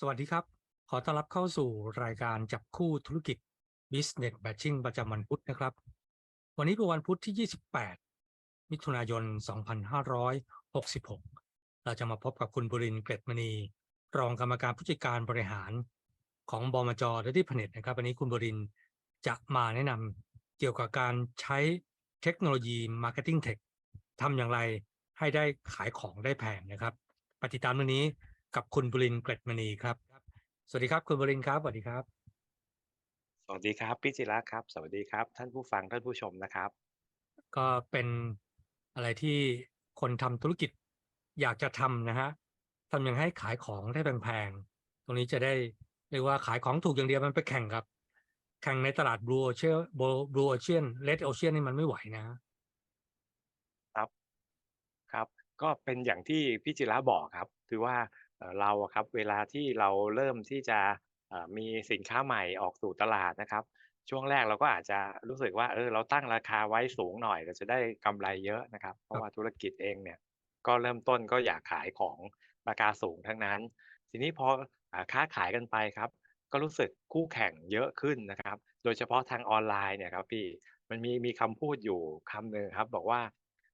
สวัสดีครับ ขอต้อนรับเข้าสู่รายการจับคู่ธุรกิจ Business Matching ประจำวันพุธนะครับ วันนี้เป็นวันพุธที่ 28 มิถุนายน 2566 เราจะมาพบกับคุณบุรินเกรดมณี รองกรรมการผู้จัดการบริหารของบมจและที่ผลิตนะครับวันนี้คุณบุรินจะมาแนะนำเกี่ยวกับการใช้เทคโนโลยี Marketing Tech ทำอย่างไรให้ได้ขายของได้แพงนะครับ ปฏิตามเรื่องนี้ กับคุณบุรินทร์เกรดมณีครับ สวัสดีครับคุณบุรินทร์ครับสวัสดีครับ สวัสดีครับพี่จิระครับ สวัสดีครับ ท่านผู้ฟังท่านผู้ชมนะครับ ก็เป็นอะไรที่คนทำธุรกิจอยากจะทำนะฮะทำยังไงให้ขายของได้แพงๆ ตรงนี้จะได้เรียกว่าขายของถูกอย่างเดียวมันไปแข่งกับ แข่งในตลาดบลูโอเชียบลูโอเชียนเลดโอเชียนนี่มันไม่ไหวนะ ครับครับก็เป็นอย่างที่พี่จิระบอกครับ คือว่า เอ่อเราอะครับเวลาที่เราเริ่มที่จะเอ่อมีสินค้าใหม่ออกสู่ตลาดนะครับ ช่วงแรกเราก็อาจจะรู้สึกว่า เออ เราตั้งราคาไว้สูงหน่อย เราจะได้กำไรเยอะนะครับ เพราะว่าธุรกิจเองเนี่ย ก็เริ่มต้นก็อยากขายของราคาสูงทั้งนั้น ทีนี้พออ่าค้าขายกันไปครับ ก็รู้สึกคู่แข่งเยอะขึ้นนะครับ โดยเฉพาะทางออนไลน์เนี่ยครับพี่ มันมีมีคำพูดอยู่คำหนึ่งครับ บอกว่า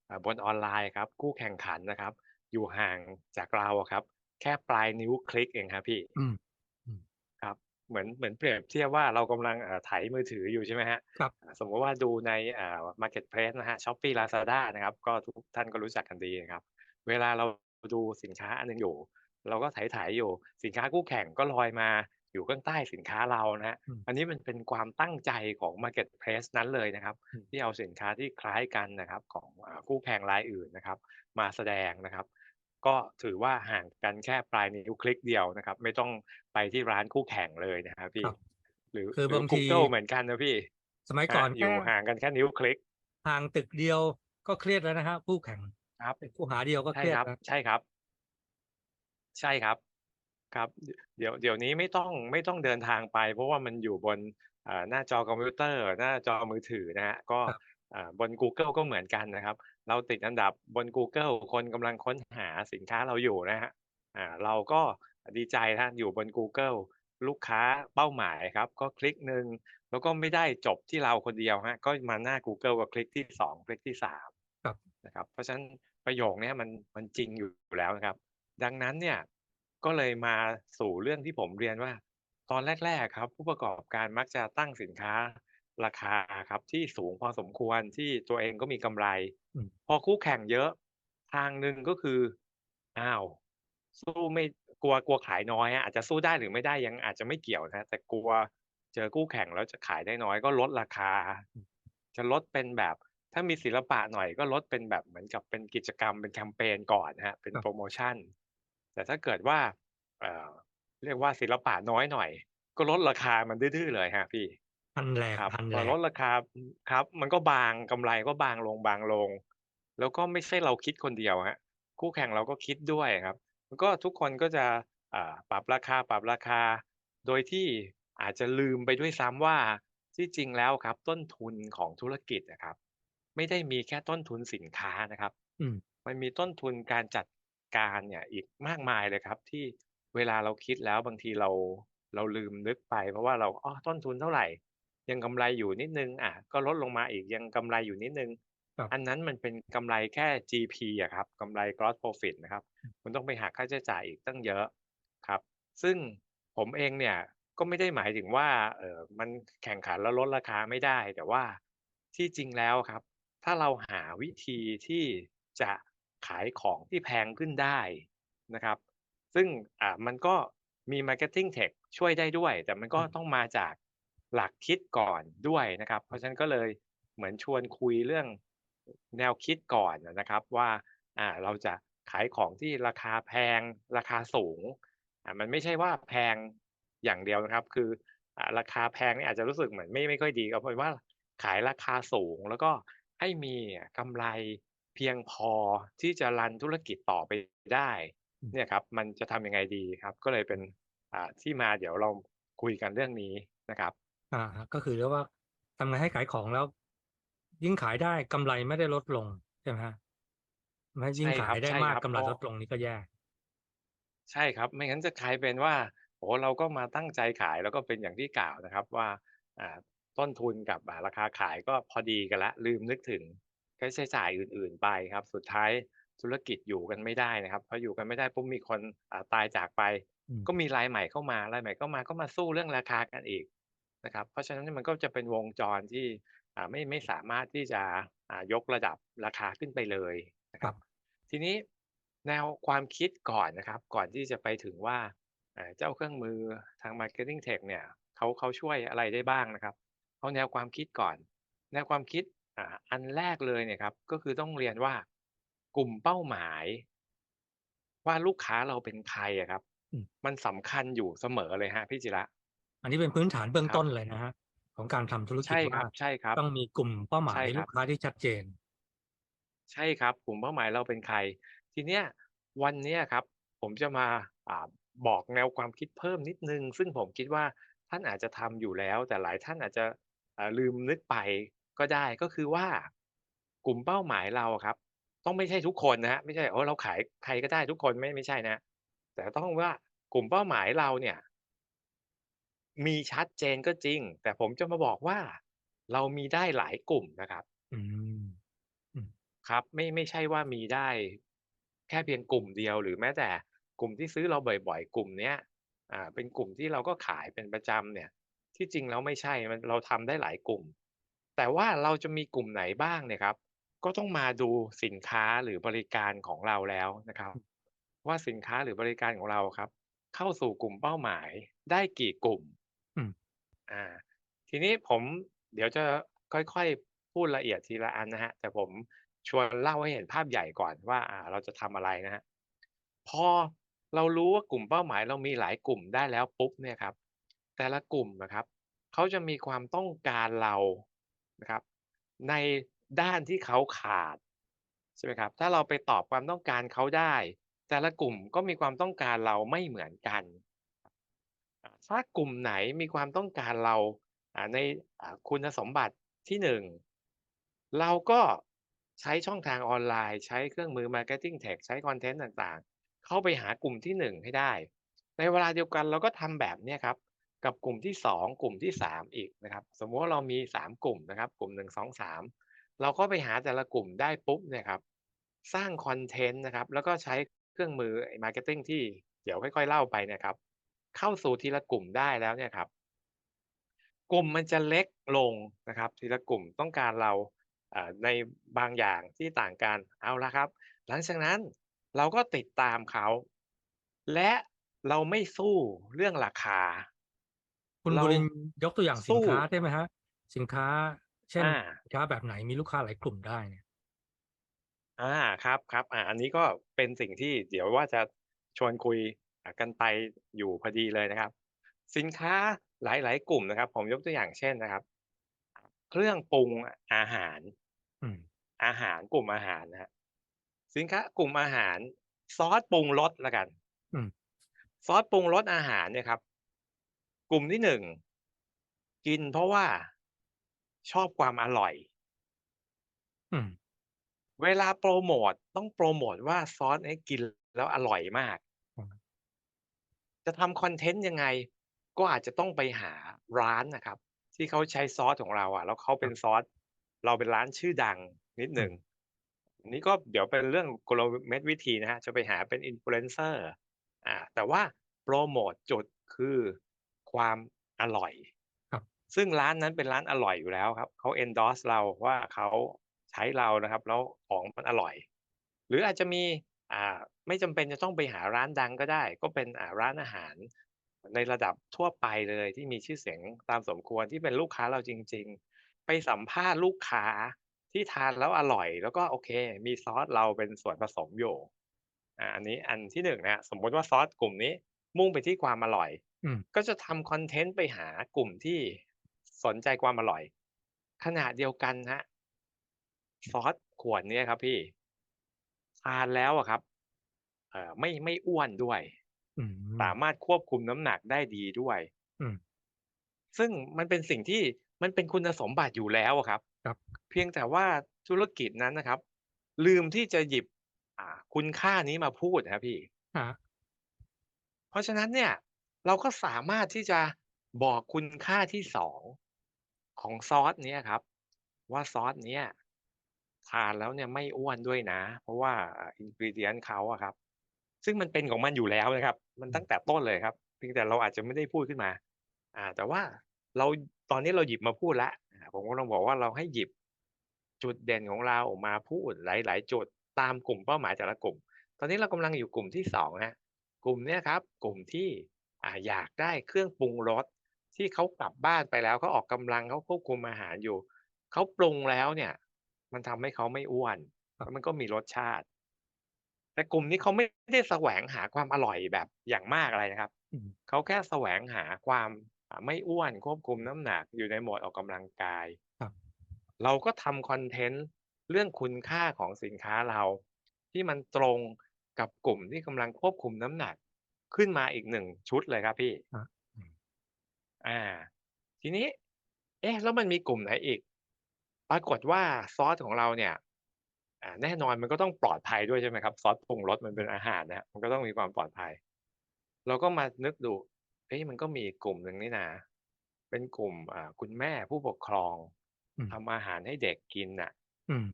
อ่าบนออนไลน์ครับ คู่แข่งขันนะครับ อยู่ห่างจากเราอะครับ แค่ปลายนิ้วคลิกเองครับพี่อืมครับ เหมือนเหมือนเปรียบเทียบว่าเรากำลังเอ่อไถมือถืออยู่ใช่ไหมฮะครับอ่าสมมติว่าดูในอ่า Marketplace นะฮะ Shopee Lazada นะครับ ก็ทุกท่านก็รู้จักกันดีนะครับ เวลาเราดูสินค้าอันหนึ่งอยู่ เราก็ไถๆอยู่สินค้าคู่แข่งก็ลอยมาอยู่ข้างใต้สินค้าเรานะฮะอืมอันนี้มันเป็นความตั้งใจของ Marketplace นั้นเลยนะครับอืมที่เอาสินค้าที่คล้ายกันนะครับของอ่าคู่แข่งรายอื่นนะครับ มาแสดงนะครับ ก็ถือว่าห่างกันแค่ปลายนิ้วคลิกเดียวนะครับ ไม่ต้องไปที่ร้านคู่แข่งเลยนะครับพี่ ครับ หรือคือหรืบางที Google เหมือนกันนะพี่สมัยก่อนฮะอยู่แค่ห่างกันแค่นิ้วคลิก ห่างตึกเดียวก็เครียดแล้วนะฮะคู่แข่งครับคู่หาเดียวก็ใช่เครียดครับ แล้วใช่ครับ ใช่ครับ ครับ เดี๋ยวเดี๋ยวนี้ไม่ต้องไม่ต้องเดินทางไป เพราะว่ามันอยู่บนอ่าหน้าจอคอมพิวเตอร์ หน้าจอมือถือนะฮะก็ครับอ่าบน Google ก็เหมือนกันนะครับ เราติดอันดับบน Google คนกำลังค้นหาสินค้าเราอยู่นะฮะอ่าเราก็ดีใจนะอยู่บน Google ลูกค้าเป้าหมายครับ ก็คลิกหนึ่งแล้วก็ไม่ได้จบที่เราคนเดียวฮะก็มาหน้า Google ก็คลิกที่สองคลิกที่สามครับนะครับ เพราะฉะนั้นประโยคเนี้ยมันมันจริงอยู่แล้วนะครับ ดังนั้นเนี่ยก็เลยมาสู่เรื่องที่ผมเรียนว่า ตอนแรก ๆ ครับ ผู้ประกอบการมักจะตั้งสินค้า ราคาครับที่สูงพอสมควรที่ตัวเองก็มีกำไรอืมพอคู่แข่งเยอะ ทางหนึ่งก็คืออ้าวสู้ไม่กลัวกลัวขายน้อยอะอาจจะสู้ได้หรือไม่ได้ยังอาจจะไม่เกี่ยวนะแต่กลัวเจอคู่แข่งแล้วจะขายได้น้อยก็ลดราคา จะลดเป็นแบบ ถ้ามีศิลปะหน่อยก็ลดเป็นแบบเหมือนกับเป็นกิจกรรมเป็นแคมเปญก่อนนะฮะเป็นครับโปรโมชั่น แต่ถ้าเกิดว่าเอ่อเรียกว่าศิลปะน้อยหน่อย ก็ลดราคามันดื้อๆเลยครับพี่ พันแหลกครับพันพแหลอกลดราคาครับ มันก็บางกำไรก็บางลงบางลง แล้วก็ไม่ใช่เราคิดคนเดียวฮะคู่แข่งเราก็คิดด้วยครับแล้วก็ทุกคนก็จะอ่าปรับราคาปรับราคา โดยที่อาจจะลืมไปด้วยซ้ำว่าที่จริงแล้วครับ ต้นทุนของธุรกิจนะครับ ไม่ได้มีแค่ต้นทุนสินค้านะครับ อืม มันมีต้นทุนการจัดการเนี่ยอีกมากมายเลยครับ ที่เวลาเราคิดแล้วบางทีเราเราลืมนึกไป เพราะว่าเราอ๋อต้นทุนเท่าไหร่ ยังกำไรอยู่นิดนึง อะ ก็ลดลงมาอีกยังกำไรอยู่นิดนึง ครับ อันนั้นมันเป็นกำไรแค่ GP อะครับกำไร gross profit นะครับคุณต้องไปหักค่าใช้จ่ายอีกตั้งเยอะครับ ซึ่งผมเองเนี่ยก็ไม่ได้หมายถึงว่าเออมันแข่งขันแล้วลดราคาไม่ได้ แต่ว่าที่จริงแล้วครับ ถ้าเราหาวิธีที่จะขายของที่แพงขึ้นได้นะครับ ซึ่งอ่ามันก็มี Marketing Tech ช่วยได้ด้วย แต่มันก็อืมต้องมาจาก หลักคิดก่อนด้วยนะครับ เพราะฉะนั้นก็เลยเหมือนชวนคุยเรื่องแนวคิดก่อนนะครับว่าอ่าเราจะขายของที่ราคาแพงราคาสูงอ่ามันไม่ใช่ว่าแพงอย่างเดียวนะครับ คืออ่าราคาแพงนี่อาจจะรู้สึกเหมือนไม่ไม่ค่อยดีเอาเป็นว่าขายราคาสูงแล้วก็ให้มีกำไรเพียงพอที่จะรันธุรกิจต่อไปได้อืมเนี่ยครับมันจะทำยังไงดีครับ ก็เลยเป็นอ่าที่มาเดี๋ยวเราคุยกันเรื่องนี้นะครับ อ่าฮะก็คือเรียกว่าทำไงให้ขายของแล้ว ยิ่งขายได้กำไรไม่ได้ลดลงใช่ไหมฮะไม่ยิ่งใช่คขารับยได้ใช่มากครับกำไรเพราะ ลดลงนี่ก็แย่ใช่ครับ ไม่งั้นจะกลายเป็นว่าโอ้โฮเราก็มาตั้งใจขายแล้วก็เป็นอย่างที่กล่าวนะครับว่าอ่าต้นทุนกับอ่าราคาขายก็พอดีกันแล้วลืมนึกถึงค่าใช้จ่ายอื่น ๆ ไปครับ สุดท้ายธุรกิจอยู่กันไม่ได้นะครับพออยู่กันไม่ได้ปุ๊บมีคนอ่าตายจากไป อืมก็มีรายใหม่เข้ามารายใหม่เข้ามาก็มาสู้เรื่องราคากันอีก นะครับ เพราะฉะนั้นเนี่ยมันก็จะเป็นวงจรที่อ่าไม่ไม่สามารถที่จะอ่ายกระดับราคาขึ้นไปเลยนะคครัรับบทีนี้แนวความคิดก่อนนะครับ ก่อนที่จะไปถึงว่าเอ่อเจ้าเครื่องมือทาง Marketing Tech เนี่ยเขาเขาช่วยอะไรได้บ้างนะครับเอาแนวความคิดก่อน แนวความคิดอ่าอันแรกเลยเนี่ยครับ ก็คือต้องเรียนว่ากลุ่มเป้าหมาย ว่าลูกค้าเราเป็นใครอะครับอืมมันสำคัญอยู่เสมอเลยครับพี่จิระ อันนี้เป็นพื้นฐานเบื้องครับต้นเลยนะฮะของการทำธุรกิจใช่ครัว่าบใช่ครับ ต้องมีกลุ่มเป้าหมาใช่ยครัลูบกค้าที่ชัดเจน ใช่ครับ กลุ่มเป้าหมายเราเป็นใคร ทีเนี้ยวันเนี้ยครับ ผมจะมาอ่าบอกแนวความคิดเพิ่มนิดหนึ่งซึ่งผมคิดว่าท่านอาจจะทำอยู่แล้ว แต่หลายท่านอาจจะอ่าลืมนึกไปก็ได้ก็คือว่ากลุ่มเป้าหมายเราอะครับ ต้องไม่ใช่ทุกคนนะครับไม่ใช่โอ้เราขายใครก็ได้ทุกคนไม่ไม่ใช่นะ แต่ต้องว่ากลุ่มเป้าหมายเราเนี่ย มีชัดเจนก็จริง แต่ผมจะมาบอกว่า เรามีได้หลายกลุ่มนะครับ อืมอืมครับ ไม่ไม่ใช่ว่ามีได้ แค่เพียงกลุ่มเดียว หรือแม้แต่กลุ่มที่ซื้อเราบ่อยๆ กลุ่มเนี้ยอ่า เป็นกลุ่มที่เราก็ขายเป็นประจำเนี่ย ที่จริงแล้วไม่ใช่มันเราทำได้หลายกลุ่ม แต่ว่าเราจะมีกลุ่มไหนบ้างเนี่ยครับ ก็ต้องมาดูสินค้าหรือบริการของเราแล้วนะครับ ว่าสินค้าหรือบริการของเราครับ เข้าสู่กลุ่มเป้าหมายได้กี่กลุ่ม อืม อ่า ทีนี้ผมเดี๋ยวจะค่อยๆ พูดละเอียดทีละอันนะฮะ แต่ผมชวนเล่าให้เห็นภาพใหญ่ก่อนว่า อ่า เราจะทำอะไรนะฮะ พอเรารู้ว่ากลุ่มเป้าหมายเรามีหลายกลุ่มได้แล้วปุ๊บเนี่ยครับ แต่ละกลุ่มนะครับเขาจะมีความต้องการเรานะครับ ในด้านที่เขาขาดใช่ไหมครับ ถ้าเราไปตอบความต้องการเขาได้ แต่ละกลุ่มก็มีความต้องการเราไม่เหมือนกัน ถ้ากลุ่มไหนมีความต้องการเราอ่าในอ่าคุณสมบัติที่หนึ่งเราก็ใช้ช่องทางออนไลน์ ใช้เครื่องมือ Marketing Tech ใช้คอนเทนต์ต่างๆ เข้าไปหากลุ่มที่หนึ่งให้ได้ ในเวลาเดียวกันเราก็ทำแบบนี้ครับ กับกลุ่มที่สองกลุ่มที่สามอีกนะครับ สมมติว่าเรามีสามกลุ่มนะครับ กลุ่มหนึ่งสองสามเราก็ไปหาแต่ละกลุ่มได้ปุ๊บเนี่ยครับสร้างคอนเทนต์นะครับ แล้วก็ใช้เครื่องมือ Marketing ที่เดี๋ยวค่อยๆ เล่าไปนี่ยครับ เข้าสู่ทีละกลุ่มได้แล้วเนี่ยครับ กลุ่มมันจะเล็กลงนะครับ ทีละกลุ่มต้องการเราอ่าในบางอย่างที่ต่างกันเอาละครับ หลังจากนั้นเราก็ติดตามเขา และเราไม่สู้เรื่องราคา คุณเราบุรินทร์ยกตัวอย่างสินสู้ค้าได้ไหมฮะ สินค้า เช่นอาสินค้าแบบไหนมีลูกค้าหลายกลุ่มได้เนี่ยอาครับครับอ่าอันนี้ก็เป็นสิ่งที่เดี๋ยวว่าจะชวนคุยอ่า กันไปอยู่พอดีเลยนะครับ สินค้าหลาย ๆ กลุ่มนะครับ ผมยกตัวอย่างเช่นนะครับ เครื่องปรุงอาหารอืมอาหารกลุ่มอาหารนะครับสินค้ากลุ่มอาหาร ซอสปรุงรสแล้วกันอืมซอสปรุงรสอาหารเนี่ยครับ กลุ่มที่หนึ่งกินเพราะว่าชอบความอร่อยอืมเวลาโปรโมตต้องโปรโมตว่าซอสเนี้ยกินแล้วอร่อยมากอืม จะทำคอนเทนต์ยังไง ก็อาจจะต้องไปหาร้านนะครับ ที่เขาใช้ซอสของเราอะแล้วเขาเป็นซอส เราเป็นร้านชื่อดังนิดหนึ่งอันนี้ก็เดี๋ยวเป็นเรื่องกลเม็ดวิธีนะฮะ จะไปหาเป็น Influencer อ่า แต่ว่าโปรโมตจุดคือความอร่อย ครับ ซึ่งร้านนั้นเป็นร้านอร่อยอยู่แล้วครับ เขา endorse เราว่าเขาใช้เรานะครับ แล้วของมันอร่อย หรืออาจจะมี อ่าไม่จำเป็นจะต้องไปหาร้านดังก็ได้ ก็เป็นอ่าร้านอาหาร ในระดับทั่วไปเลยที่มีชื่อเสียงตามสมควรที่เป็นลูกค้าเราจริง ๆ ไปสัมภาษณ์ลูกค้าที่ทานแล้วอร่อย แล้วก็โอเค มีซอสเราเป็นส่วนผสมอยู่อ่าอันนี้อันที่หนึ่งนะฮะสมมติว่าซอสกลุ่มนี้มุ่งไปที่ความอร่อยอืมก็จะทำคอนเทนต์ไปหากลุ่มที่สนใจความอร่อย ขณะเดียวกันฮะซอสขวดเนี้ยครับพี่ ทานแล้วอะครับเอ่อไม่ไม่อ้วนด้วย อืมสามารถควบคุมน้ำหนักได้ดีด้วย อืม ซึ่งมันเป็นสิ่งที่มันเป็นคุณสมบัติอยู่แล้วอะครับ ครับ เพียงแต่ว่าธุรกิจนั้นนะครับ ลืมที่จะหยิบ อ่า คุณค่านี้มาพูดครับพี่ฮะเพราะฉะนั้นเนี่ย เราก็สามารถที่จะบอกคุณค่าที่ 2 ของซอสเนี้ยครับ ว่าซอสเนี้ย ทานแล้วเนี่ยไม่อ้วนด้วยนะ เพราะว่าอ่า ingredient เขาอะครับ ซึ่งมันเป็นของมันอยู่แล้วนะครับ มันตั้งแต่ต้นเลยครับเพียงแต่เราอาจจะไม่ได้พูดขึ้นมา อ่า แต่ว่าเราตอนนี้เราหยิบมาพูดล้วอ่าผมกำลังบอกว่าเราให้หยิบจุดเด่นของเรามาพูดหลาย ๆ จุดตามกลุ่มเป้าหมายแต่ละกลุ่ม ตอนนี้เรากำลังอยู่กลุ่มที่2ครับกลุ่มเนี้ยครับ กลุ่มที่อ่าอยากได้เครื่องปรุงรสที่เขากลับบ้านไปแล้วเขาออกกำลังเขาควบคุมอาหารอยู่เขาปรุงแล้วเนี่ย มันทำให้เขาไม่อ้วนครัแล้บวมันก็มีรสชาติ แต่กลุ่มนี้เขาไม่ได้แสวงหาความอร่อยแบบอย่างมากอะไรนะครับอืมเขาแค่แสวงหาความอ่าไม่อ้วนควบคุมน้ำหนักอยู่ในโหมดออกกำลังกายครับเราก็ทำคอนเทนต์เรื่องคุณค่าของสินค้าเรา ที่มันตรงกับกลุ่มที่กำลังควบคุมน้ำหนัก ขึ้นมาอีก1ชุดเลยครับพี่ครับอืมอาทีนี้ เอ๊ะ แล้วมันมีกลุ่มไหนอีก? ปรากฏว่าซอสของเราเนี่ยอ่าแน่นอนมันก็ต้องปลอดภัยด้วยใช่ไหมครับ ซอสปรุงรสมันเป็นอาหารนะครับมันก็ต้องมีความปลอดภัย เราก็มานึกดูเอ๊ะมันก็มีอีกกลุ่มหนึ่งนี่นาเป็นกลุ่มอ่าคุณแม่ผู้ปกครองอืมทำอาหารให้เด็กกินน่ะอืม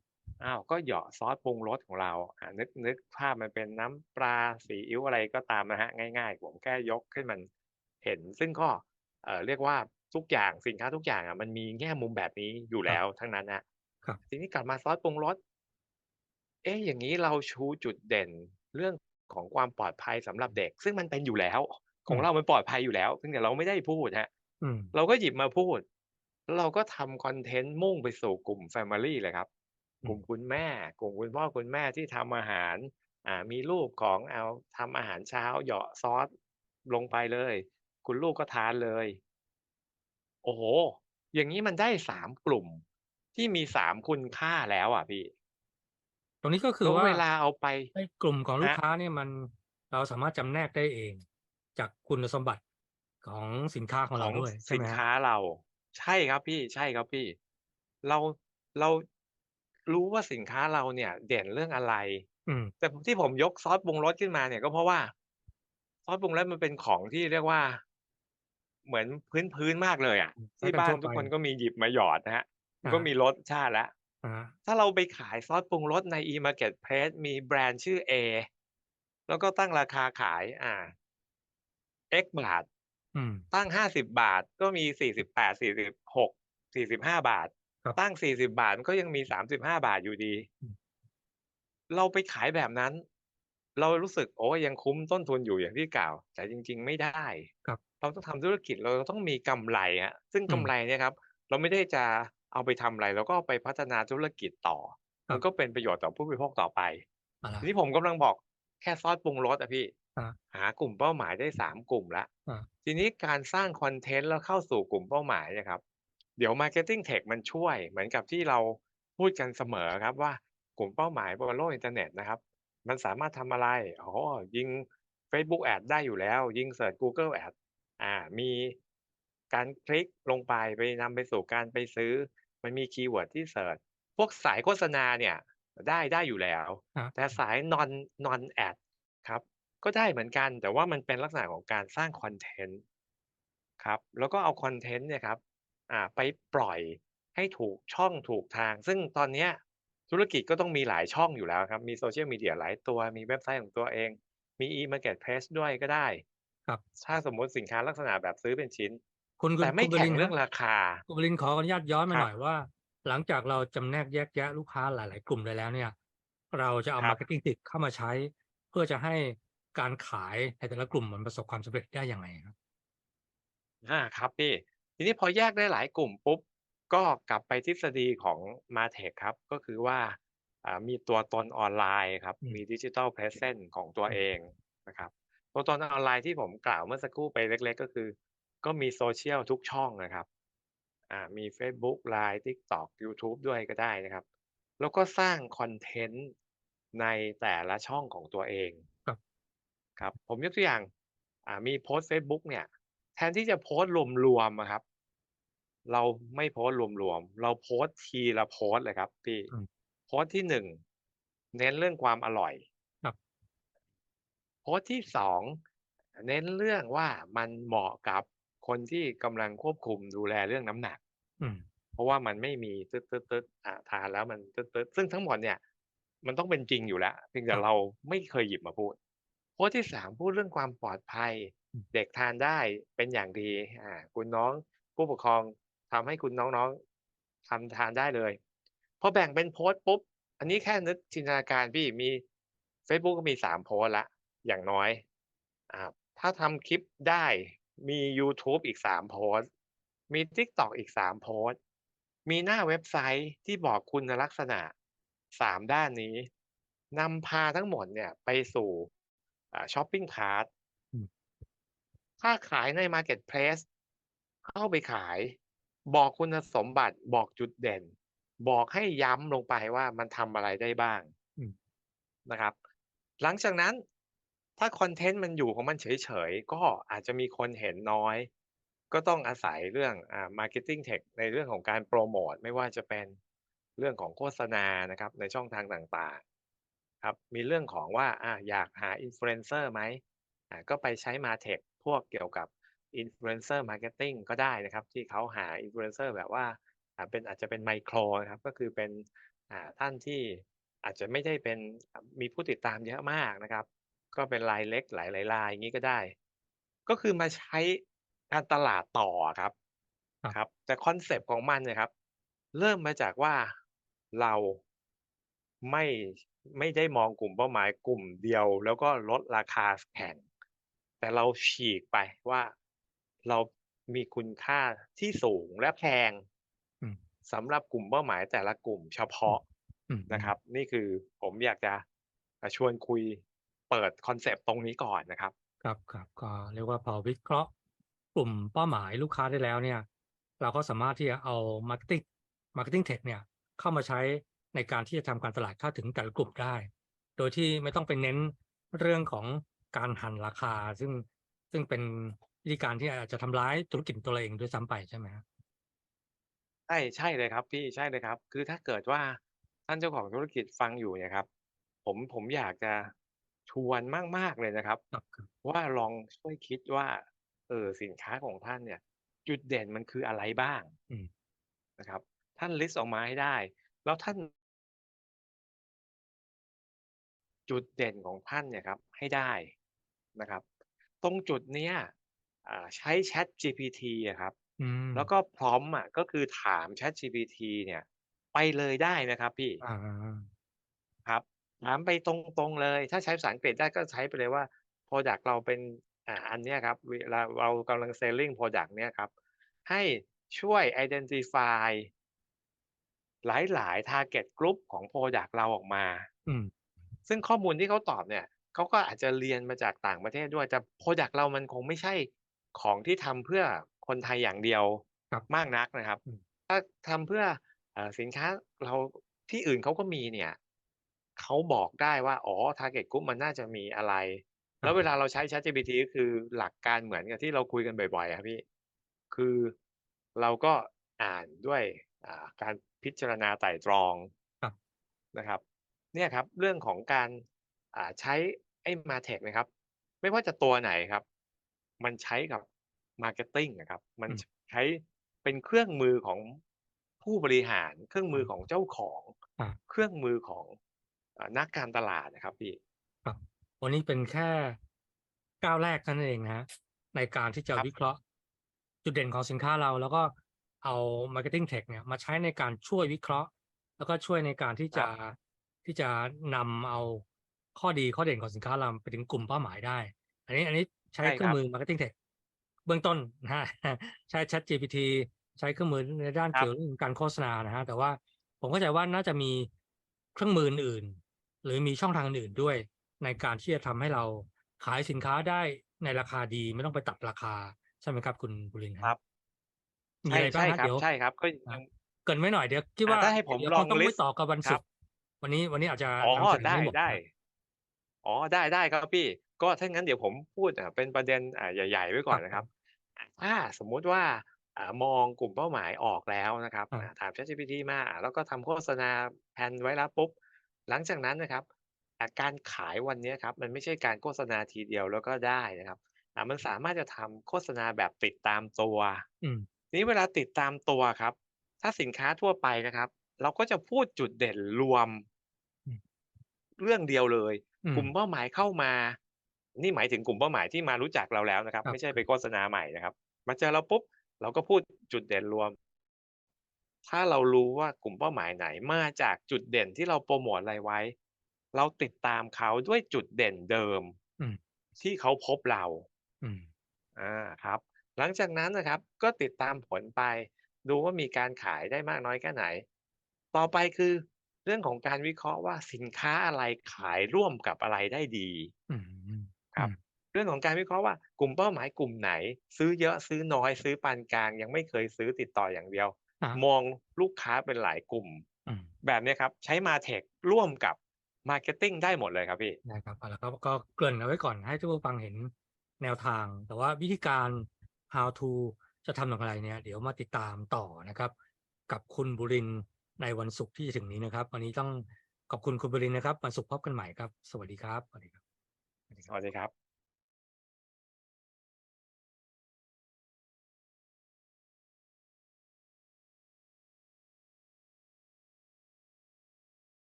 อ้าวก็เหยาะซอสปรุงรสของเราอ่านึกนึกภาพมันเป็นน้ำปลาซีอิ๊วอะไรก็ตามนะครับง่ายๆผมแค่ยกให้มันเห็น ซึ่งก็เอ่อเรียกว่า ทุกอย่างสินค้าทุกอย่างอะมันมีแง่มุมแบบนี้อยู่ครัแล้บวทั้งนั้นครับครับทีนี้กลับมาซอสปรุงรสเอ๊ะอย่างงี้เราชูจุดเด่นเรื่องของความปลอดภัยสำหรับเด็ก ซึ่งมันเป็นอยู่แล้ว ขอืองมเรามันปลอดภัยอยู่แล้วเพียงแต่เราไม่ได้พูดครับอืมเราก็หยิบมาพูด แล้วเราก็ทำคอนเทนต์มุ่งไปสู่กลุ่มแฟมิลีเลยครับอืกลุ่มมคุณแม่ กลุ่มคุณพ่อคุณแม่ที่ทำอาหาร อ่า มีรูปของเอาทำอาหารเช้าเหยาะซอสลงไปเลย คุณลูกก็ทานเลย โอ้โฮอย่างงี้มันได้3กลุ่มที่มี3คุณค่าแล้วอะพี่ ตรงนี้ก็คืแล้อวว่าเวลาเอาไปไอ้กลุ่มของลูคกรับค้าเนี่ยมันเราสามารถจำแนกได้เอง จากคุณสมบัติของสินค้าของขเราองด้วยใช่สิไหมนครัค้าบ?เรา ใช่ครับพี่ใช่ครับพี่ เราเรารู้ว่าสินค้าเราเนี่ย เด่นเรื่องอะไร อืม แต่ที่ผมยกซอสปรุงรสขึ้นมาเนี่ยก็เพราะว่า ซอสปรุงรสมันเป็นของที่เรียกว่า เหมือนพื้นๆมากเลยอะอืมใชท้ี่บ้ากันทั่นวทุไปกคนก็มีหยิบมาหยอดนะครับมัอนก็ามีรสชาติแล้วอะฮะถ้าเราไปขายซอสปรุงรสใน e-marketplace มีแบรนด์ชื่อ A แล้วก็ตั้งราคาขาย อ่า X บาทอืมตั้ง50บาทก็มี48 46 45บาทครับตั้ง40บาทมันก็ยังมี35บาทอยู่ดีอืมเราไปขายแบบนั้น เรารู้สึกโอ้ยังคุ้มต้นทุนอยู่อย่างที่กล่าว แต่จริง ๆ ไม่ได้ครับ เราต้องทำธุรกิจ เราต้องมีกำไรครับ ซึ่งอืกำม ไรเนี่ยครับ เราไม่ได้จะเอาไปทำอะไร เราก็เอาไปพัฒนาธุรกิจต่อครมัันบ ก็เป็นประโยชน์ต่อผู้บริโภคต่อไป อะฮะทีนี้ผมกำลังบอกแค่ซอสปรุงรสอะพี่ อา หากลุ่มเป้าหมายได้ 3 กลุ่มแล้ว อา ทีนี้การสร้างคอนเทนต์แล้วเข้าสู่กลุ่มเป้าหมายเนี่ยครับ เดี๋ยว Marketing Tech มันช่วย เหมือนกับที่เราพูดกันเสมอครับว่า กลุ่มเป้าหมายบนโลกอินเทอร์เน็ตนะครับ มันสามารถทำอะไร อ๋อ ยิง Facebook Ads ได้อยู่แล้ว ยิงเซิร์ช Google Ads อ่ามีการคลิกลงไปไปนำไปสู่การไปซื้อ มันมีคีย์เวิร์ดที่เซิร์ชพวกสายโฆษณาเนี่ยได้ได้อยู่แล้ว ครับ แต่สาย non non Ad ครับ ก็ได้เหมือนกัน แต่ว่ามันเป็นลักษณะของการสร้างคอนเทนต์ครับ แล้วก็เอาคอนเทนต์เนี่ยครับอ่าไปปล่อยให้ถูกช่องถูกทาง ซึ่งตอนเนี้ยธุรกิจก็ต้องมีหลายช่องอยู่แล้วครับ มี Social Media หลายตัว มีเว็บไซต์ของตัวเอง มี e-marketplace ด้วยก็ได้ ครับ ถ้าสมมุติสินค้าลักษณะแบบซื้อเป็นชิ้น คุณคุแต่ณไม่คุณบแข่ริงนทร์เรื่คอรับงราคาคุณบรินทร์ขออนุญาตย้อนมาครหัน่อยว่า หลังจากเราจำแนกแยกแยะลูกค้าหลาย ๆ กลุ่มได้แล้วเนี่ย เราจะเอา ครับ Marketing Tech เข้ามาใช้ เพื่อจะให้การขายในแต่ละกลุ่มมันประสบความสำเร็จได้ยังไงครับ?อาครับพี่ ทีนี้พอแยกได้หลายกลุ่มปุ๊บ ก็กลับไปทฤษฎีของ MarTech ครับ ก็คือว่าอ่ามีตัวตนออนไลน์ครับ อืมมี Digital Presence ของตัวอืเอมงนะครับ ตัวตนออนไลน์ที่ผมกล่าวเมื่อสักครู่ไปเล็ก ๆ ก็คือ ก็มี Social ทุกช่องนะครับอ่ามีเฟซบุ๊ก LINE TikTok ยูทูบด้วยก็ได้นะครับ แล้วก็สร้างคอนเทนต์ในแต่ละช่องของตัวเองครับครับ ผมยกตัวอย่างอ่ามีโพสต์เฟซบุ๊กเนี่ย แทนที่จะโพสต์รวมๆอะครับ เราไม่โพสต์รวมๆเราโพสต์ทีละโพสต์เลยครับพี่อืมโพสต์ที่1เน้นเรื่องความอร่อยครับโพสต์ที่2เน้นเรื่องว่ามันเหมาะกับคนที่กำลังควบคุมดูแลเรื่องน้ำหนักอืมเพราะว่ามันไม่มีตึ๊ดๆๆอ่าทานแล้วมันตึ๊ดๆซึ่งทั้งหมดเนี่ย มันต้องเป็นจริงอยู่แล้วเพียงคแต่รับเราไม่เคยหยิบมาพูดโพสต์ที่3พูดเรื่องความปลอดภัยอืมเด็กทานได้เป็นอย่างดีอ่าคุณน้องผู้ปกครองทำให้คุณน้องๆทำทานได้เลยพอแบ่งเป็นโพสต์ปุ๊บ อันนี้แค่นึกจินตนาการพี่มีเฟซบุ๊กก็มี3โพสต์แล้ว อย่างน้อยอ่าถ้าทำคลิปได้มียูทูบอีก3โพสต์มี TikTok อีก3โพสต์มีหน้าเว็บไซต์ที่บอกคุณลักษณะ3ด้านนี้นำพาทั้งหมดเนี่ยไปสู่อ่าช็อปปิงคาร์ตอืมถ้าขายใน Marketplace เข้าไปขาย บอกคุณสมบัติบอกจุดเด่น บอกให้ย้ำลงไปว่ามันทำอะไรได้บ้างอืมนะครับ หลังจากนั้น ถ้าคอนเทนต์มันอยู่ของมันเฉย ๆ ก็อาจจะมีคนเห็นน้อย ก็ต้องอาศัยเรื่อง อ่า Marketing Tech ในเรื่องของการโพรโมต ไม่ว่าจะเป็นเรื่องของโฆษณานะครับ ในช่องทางต่าง ๆ ครับ มีเรื่องของว่า อ่า อยากหา Influencer ไหม อ่า ก็ไปใช้ MarTech พวกเกี่ยวกับ Influencer Marketing ก็ได้นะครับ ที่เขาหา Influencer แบบว่า อ่า เป็นอาจจะเป็นไมโครนะครับ ก็คือเป็น อ่า ท่านที่อาจจะไม่ได้เป็น มีผู้ติดตามเยอะมากนะครับ ก็เป็นรายเล็กหลายๆรายอย่างงี้ก็ได้ ก็คือมาใช้การตลาดต่ออะครับ ครับ ครับ แต่คอนเซปต์ของมันเนี่ยครับ เริ่มมาจากว่าเราไม่ไม่ได้มองกลุ่มเป้าหมายกลุ่มเดียว แล้วก็ลดราคาแข่ง แต่เราฉีกไปว่าเรามีคุณค่าที่สูงและแพงอืมสำหรับกลุ่มเป้าหมายแต่ละกลุ่มเฉพาะอืมนะครับ นี่คือผมอยากจะอ่าชวนคุย เปิดคอนเซปต์ตรงนี้ก่อนนะครับ ครับครับก็เรียกว่าพอวิเคราะห์กลุ่มเป้าหมายลูกค้าได้แล้วเนี่ย เราก็สามารถที่จะเอา Marketing Marketing Tech เนี่ยเข้ามาใช้ในการที่จะทำการตลาดเข้าถึงแต่ละกลุ่มได้ โดยที่ไม่ต้องไปเน้นเรื่องของการหั่นราคา ซึ่งซึ่งเป็นวิธีการที่อาจจะทำร้ายธุรกิจตัวเราเองด้วยซ้ำไปใช่ไหมครับ?ใช่ใช่เลยครับ พี่ใช่เลยครับ คือถ้าเกิดว่าท่านเจ้าของธุรกิจฟังอยู่เนี่ยครับ ผมผมอยากจะ ชวนมาก ๆ เลยนะครับครับครับ ว่าลองช่วยคิดว่า เอ่อสินค้าของท่านเนี่ย จุดเด่นมันคืออะไรบ้าง?อืมนะครับ ท่านลิสต์ออกมาให้ได้ แล้วท่าน จุดเด่นของท่านเนี่ยครับ ให้ได้นะครับ ตรงจุดเนี้ยอ่าใช้ ChatGPT อะครับอืมแล้วก็ prompt อะก็คือถาม ChatGPT เนี่ย ไปเลยได้นะครับพี่อาครับ ถามไปตรงๆเลย ถ้าใช้ภาษาอังกฤษได้ก็ใช้ไปเลยว่าพรอดักต์เราเป็นอ่าอันเนี้ยครับเวลาเรากำลัง selling พรอดักต์เนี้ยครับ ให้ช่วย identify หลายๆ target group ของพรอดักต์เราออกมา อืม ซึ่งข้อมูลที่เขาตอบเนี่ยเขาก็อาจจะเรียนมาจากต่างประเทศด้วย แต่พรอดักต์เรามันคงไม่ใช่ของที่ทำเพื่อคนไทยอย่างเดียวครับมากนักนะครับ อืม ถ้าทำเพื่อเอ่อสินค้าเราที่อื่นเขาก็มีเนี่ย เขาบอกได้ว่า อ๋อ target group มันน่าจะมีอะไรคแล้รัวบเวลาเราใช้ ChatGPT ก็คือหลักการเหมือนกับที่เราคุยกันบ่อยๆอะครับพี่ คือเราก็อ่านด้วยอ่าการพิจารณาไตร่ตรองครับนะครับ เนี่ยครับ เรื่องของการอ่าใช้ไอ้ MarTech นะครับ ไม่ว่าจะตัวไหนครับ มันใช้กับ marketing อะครับ มันอืมชใช้เป็นเครื่องมือของผู้บริหาร เครื่องมือของเจ้าของครับเครื่องมือของอ่า นักการตลาดอะครับพี่ครับวันนี้เป็นแค่ก้าวแรกเท่านั้นเองนะครับในการที่จะครับวิเคราะห์ จุดเด่นของสินค้าเราแล้วก็เอา Marketing Tech เนี่ยมาใช้ในการช่วยวิเคราะห์ แล้วก็ช่วยในการที่คจรัะบที่จะนำเอาข้อดีข้อเด่นของสินค้าเราไปถึงกลุ่มเป้าหมายได้ อันนี้อันนี้ใช้ใช่เคครื่อรังบมือ Marketing Tech เบื้องต้นนะครับใช้ ChatGPT ใช้เครื่องมือในด้านครัเกี่บยวเรื่องการโฆษณานะครับแต่ว่าผมเข้าใจว่าน่าจะมีเครื่องมืออื่นๆ หรือมีช่องทางอื่นๆด้วย ในการที่จะทำให้เราขายสินค้าได้ในราคาดีไม่ต้องไปตัดราคา ใช่ไหมครับคุณบุรินทร์คครัรับบมีใช่อะไรใชบ้าง่ครับครัเดี๋บยวใช่ครับก็คยัรับงเกริ่นไว้หน่อยเดี๋ยวคิดอ่าว่าถ้าให้ผมเดี๋ยวลคองงต้องลิไว้สต์ต่อกับวันคศุรับกร์วันนี้วันนี้อาจจะอ๋อนำเสนอได้ไม่หมดได้ครับอ๋อได้ได้ครับพี่ ก็ถ้างั้นเดี๋ยวผมพูดอ่าเป็นประเด็นอ่าใหญ่ ๆ ไว้ก่คอรันบนะผครับมอ่าถ้าสมมุติว่าอ่ามองกลุ่มเป้าหมายออกแล้วนะครับอาอ่าถาม ChatGPT มาอ่าแล้วก็ทำโฆษณาแพลนไว้แล้วปุ๊บ หลังจากนั้นนะครับอ่าการขายวันเนี้ยครับมันไม่ใช่การโฆษณาทีเดียวแล้วก็ได้นะครับอ่ามันสามารถจะทำโฆษณาแบบติดตามตัวอืมทีนี้เวลาติดตามตัวครับ ถ้าสินค้าทั่วไปนะครับ เราก็จะพูดจุดเด่นรวมอืมเรื่องเดียวเลยอืมกลุ่มเป้าหมายเข้ามา นี่หมายถึงกลุ่มเป้าหมายที่มารู้จักเราแล้วนะครับครับไม่ใช่ไปโฆษณาใหม่นะครับ มาเจอเราปุ๊บเราก็พูดจุดเด่นรวม ถ้าเรารู้ว่ากลุ่มเป้าหมายไหนมาจากจุดเด่นที่เราโพรโมตอะไรไว้ เราติดตามเขาด้วยจุดเด่นเดิมอืมที่เขาพบเราอืมอาครับ หลังจากนั้นนะครับ ก็ติดตามผลไป ดูว่ามีการขายได้มากน้อยแค่ไหน ต่อไปคือเรื่องของการวิเคราะห์ว่าสินค้าอะไรขายร่วมกับอะไรได้ดีอืมครับอืมเรื่องของการวิเคราะห์ว่ากลุ่มเป้าหมายกลุ่มไหน ซื้อเยอะซื้อน้อยซื้อปานกลาง ยังไม่เคยซื้อติดต่ออย่างเดียว ครับมองลูกค้าเป็นหลายกลุ่ม อืม แบบเนี้ยครับ ใช้ MarTech ร่วมกับ Marketing ได้หมดเลยครับพี่ ได้ครับเอาละครับก็เกริ่นเอาไว้ก่อนให้ทุกผู้ฟังเห็นแนวทาง แต่ว่าวิธีการ how to จะทำอย่างไรเนี่ย เดี๋ยวมาติดตามต่อนะครับ กับคุณบุรินทร์ในวันศุกร์ที่จะถึงนี้นะครับ วันนี้ต้องขอบคุณคุณบุรินทร์นะครับวันศุกร์พบกันใหม่ครับ สวัสดีครับสวัสดีครับ สวัสดีครับ